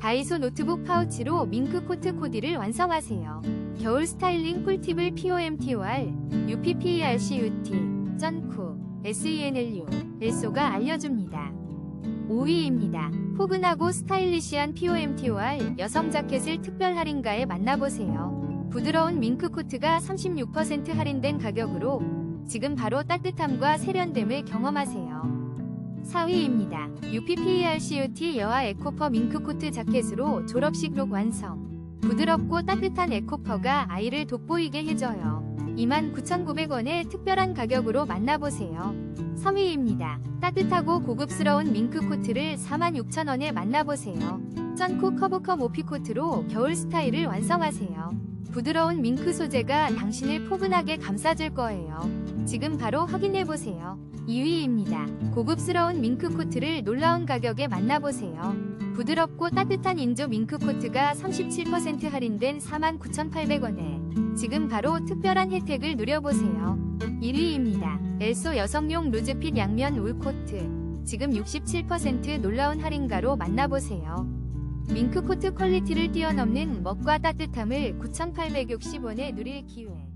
다이소 노트북 파우치로 밍크 코트 코디를 완성하세요. 겨울 스타일링 꿀팁을 POMTOR, UPPERCUT, 쩐쿠, SENLU, 엘소가 알려줍니다. 5위입니다. 포근하고 스타일리시한 POMTOR 여성 자켓을 특별 할인가에 만나보세요. 부드러운 밍크 코트가 36% 할인된 가격으로 지금 바로 따뜻함과 세련됨을 경험하세요. 4위입니다. UPPERCUT 여아 에코퍼 밍크코트 자켓으로 졸업식 룩 완성. 부드럽고 따뜻한 에코퍼가 아이를 돋보이게 해줘요. 29,900원의 특별한 가격으로 만나보세요. 3위입니다. 따뜻하고 고급스러운 밍크코트를 46,000원에 만나보세요. 쩐코 커브커 모피코트로 겨울 스타일을 완성하세요. 부드러운 밍크 소재가 당신을 포근하게 감싸줄 거예요. 지금 바로 확인해보세요. 2위입니다. 고급스러운 밍크 코트를 놀라운 가격에 만나보세요. 부드럽고 따뜻한 인조 밍크 코트가 37% 할인된 49,800원에 지금 바로 특별한 혜택을 누려보세요. 1위입니다. 엘소 여성용 루즈핏 양면 울 코트 지금 67% 놀라운 할인가로 만나보세요. 밍크 코트 퀄리티를 뛰어넘는 멋과 따뜻함을 9,860원에 누릴 기회.